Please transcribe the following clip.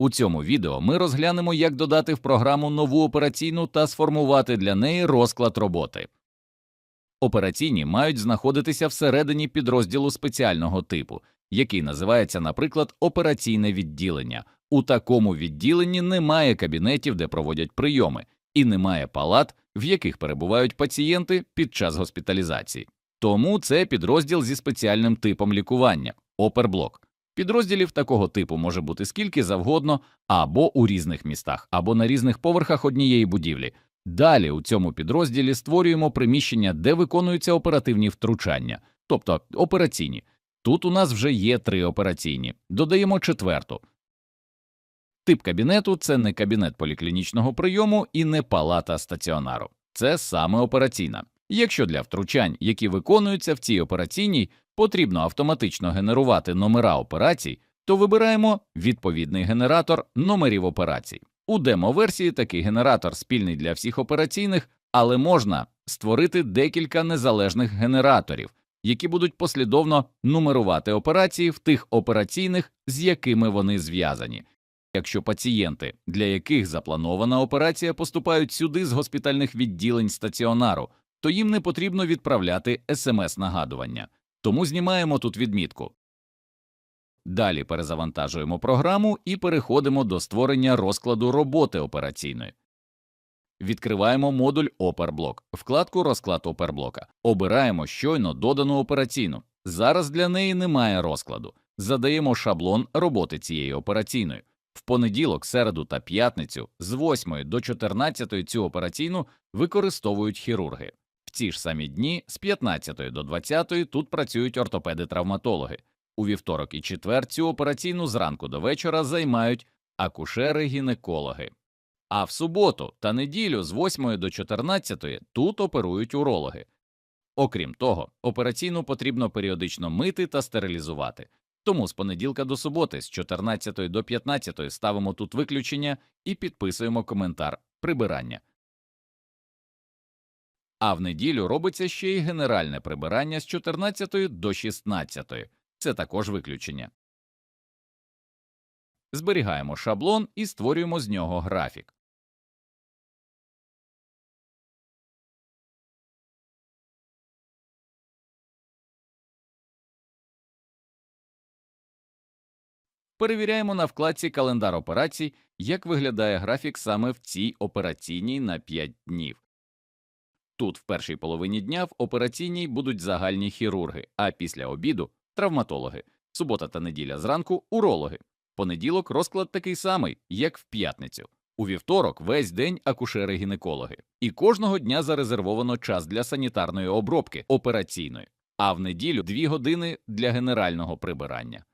У цьому відео ми розглянемо, як додати в програму нову операційну та сформувати для неї розклад роботи. Операційні мають знаходитися всередині підрозділу спеціального типу, який називається, наприклад, операційне відділення. У такому відділенні немає кабінетів, де проводять прийоми, і немає палат, в яких перебувають пацієнти під час госпіталізації. Тому це підрозділ зі спеціальним типом лікування оперблок. Підрозділів такого типу може бути скільки завгодно, або у різних містах, або на різних поверхах однієї будівлі. Далі у цьому підрозділі створюємо приміщення, де виконуються оперативні втручання, тобто операційні. Тут у нас вже є три операційні. Додаємо четверту. Тип кабінету це не кабінет поліклінічного прийому і не палата стаціонару. Це саме операційна. Якщо для втручань, які виконуються в цій операційній, потрібно автоматично генерувати номера операцій, то вибираємо відповідний генератор номерів операцій. У демо-версії такий генератор спільний для всіх операційних, але можна створити декілька незалежних генераторів, які будуть послідовно нумерувати операції в тих операційних, з якими вони зв'язані. Якщо пацієнти, для яких запланована операція, поступають сюди з госпітальних відділень стаціонару, то їм не потрібно відправляти смс-нагадування. Тому знімаємо тут відмітку. Далі перезавантажуємо програму і переходимо до створення розкладу роботи операційної. Відкриваємо модуль Оперблок, вкладку Розклад оперблока. Обираємо щойно додану операційну. Зараз для неї немає розкладу. Задаємо шаблон роботи цієї операційної. В понеділок, середу та п'ятницю з 8 до 14 цю операційну використовують хірурги. В ці ж самі дні з 15 до 20 тут працюють ортопеди-травматологи. У вівторок і четвер цю операційну зранку до вечора займають акушери-гінекологи. А в суботу та неділю з 8 до 14 тут оперують урологи. Окрім того, операційну потрібно періодично мити та стерилізувати. Тому з понеділка до суботи, з 14 до 15 ставимо тут виключення і підписуємо коментар прибирання. А в неділю робиться ще й генеральне прибирання з 14 до 16. Це також виключення. Зберігаємо шаблон і створюємо з нього графік. Перевіряємо на вкладці Календар операцій, як виглядає графік саме в цій операційній на 5 днів. Тут в першій половині дня в операційній будуть загальні хірурги, а після обіду травматологи, субота та неділя зранку урологи. Понеділок розклад такий самий, як в п'ятницю. У вівторок весь день акушери-гінекологи. І кожного дня зарезервовано час для санітарної обробки операційної, а в неділю дві години для генерального прибирання.